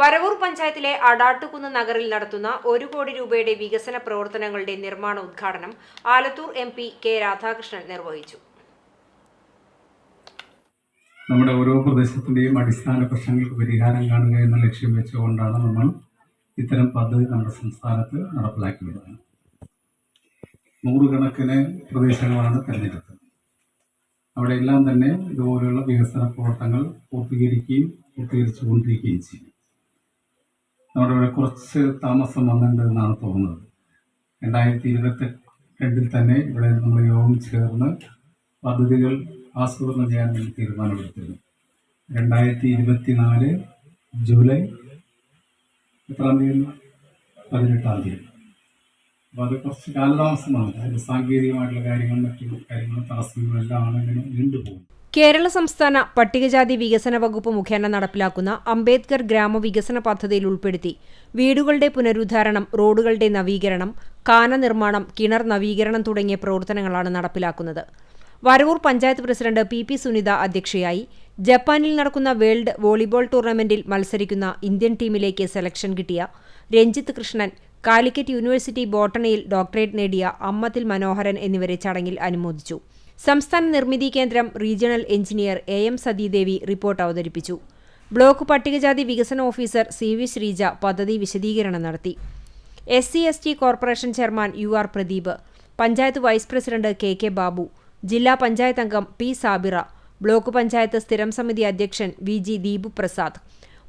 വരവൂർ പഞ്ചായത്തിലെ അടാട്ടുകുന്ന് നഗറിൽ നടത്തുന്ന ഒരു കോടി രൂപയുടെ വികസന പ്രവർത്തനങ്ങളുടെ നിർമ്മാണ ഉദ്ഘാടനം Alathur M P K Radhakrishnan നിർവഹിച്ചു. നമ്മുടെ ഓരോ പ്രദേശത്തിന്റെയും അടിസ്ഥാന പ്രശ്നങ്ങൾക്ക് പരിഹാരം കാണുക എന്ന ലക്ഷ്യം വെച്ചുകൊണ്ടാണ് നമ്മൾ ഇത്തരം പദ്ധതി നമ്മുടെ സംസ്ഥാനത്ത് നടപ്പിലാക്കി വരുന്നത് നൂറുകണക്കിന് പ്രദേശങ്ങളാണ് തിരഞ്ഞെടുത്തത്. അവിടെയെല്ലാം തന്നെ ഇതുപോലെയുള്ള വികസന പ്രവർത്തനങ്ങൾ പൂർത്തീകരിക്കുകയും പൂർത്തീകരിച്ചുകൊണ്ടിരിക്കുകയും ചെയ്യും. നമ്മുടെ ഇവിടെ കുറച്ച് താമസം വന്നിട്ടുണ്ട് എന്നാണ് തോന്നുന്നത്. രണ്ടായിരത്തി ഇരുപത്തി രണ്ടിൽ തന്നെ ഇവിടെ നമ്മൾ യോഗം ചേർന്ന് പദ്ധതികൾ ആസൂത്രണം ചെയ്യാൻ വേണ്ടി തീരുമാനമെടുത്തിരുന്നു. രണ്ടായിരത്തി ഇരുപത്തിനാല് ജൂലൈ എത്രാം തീയതി? പതിനെട്ടാം തീയതി. അപ്പോൾ അത് കുറച്ച് കാലതാമസമാണ്. അതിന്റെ സാങ്കേതികമായിട്ടുള്ള കാര്യങ്ങളും മറ്റു കാര്യങ്ങളും തടസ്സങ്ങളും എല്ലാം ആണെങ്കിലും നീണ്ടുപോകും. കേരള സംസ്ഥാന പട്ടികജാതി വികസന വകുപ്പ് മുഖേന നടപ്പിലാക്കുന്ന അംബേദ്കർ ഗ്രാമവികസന പദ്ധതിയിൽ ഉൾപ്പെടുത്തി വീടുകളുടെ പുനരുദ്ധാരണം റോഡുകളുടെ നവീകരണം കാന നിർമ്മാണം കിണർ നവീകരണം തുടങ്ങിയ പ്രവർത്തനങ്ങളാണ് നടപ്പിലാക്കുന്നത്. Varavoor panchayat president P P Sunitha അധ്യക്ഷയായി ജപ്പാനിൽ നടക്കുന്ന വേൾഡ് വോളിബോൾ ടൂർണമെന്റിൽ മത്സരിക്കുന്ന ഇന്ത്യൻ ടീമിലേക്ക് സെലക്ഷൻ കിട്ടിയ രഞ്ജിത്ത് കൃഷ്ണൻ കാലിക്കറ്റ് യൂണിവേഴ്സിറ്റി ബോട്ടണിയിൽ ഡോക്ടറേറ്റ് നേടിയ അമ്മത്തിൽ മനോഹരൻ എന്നിവരെ ചടങ്ങിൽ അനുമോദിച്ചു. സംസ്ഥാന നിർമ്മിതി കേന്ദ്രം regional engineer A M Sathidevi report അവതരിപ്പിച്ചു. ബ്ലോക്ക് പട്ടികജാതി വികസന ഓഫീസർ സി വി ശ്രീജ പദ്ധതി വിശദീകരണം നടത്തി. S C S T corporation chairman U R Pradeep panchayat vice president K K Babu ജില്ലാ പഞ്ചായത്ത് അംഗം പി സാബിറ ബ്ലോക്ക് പഞ്ചായത്ത് സ്ഥിരം സമിതി അധ്യക്ഷൻ വി ജി ദീപു പ്രസാദ്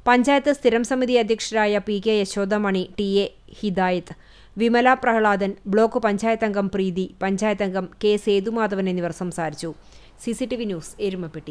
പഞ്ചായത്ത് സ്ഥിരം സമിതി അധ്യക്ഷരായ P K Yashodamani T A Hidayath Vimala Prahladan block panchayat അംഗം പ്രീതി പഞ്ചായത്ത് അംഗം കെ സേതുമാധവൻ എന്നിവർ സംസാരിച്ചു. C C T V news Erumapetty.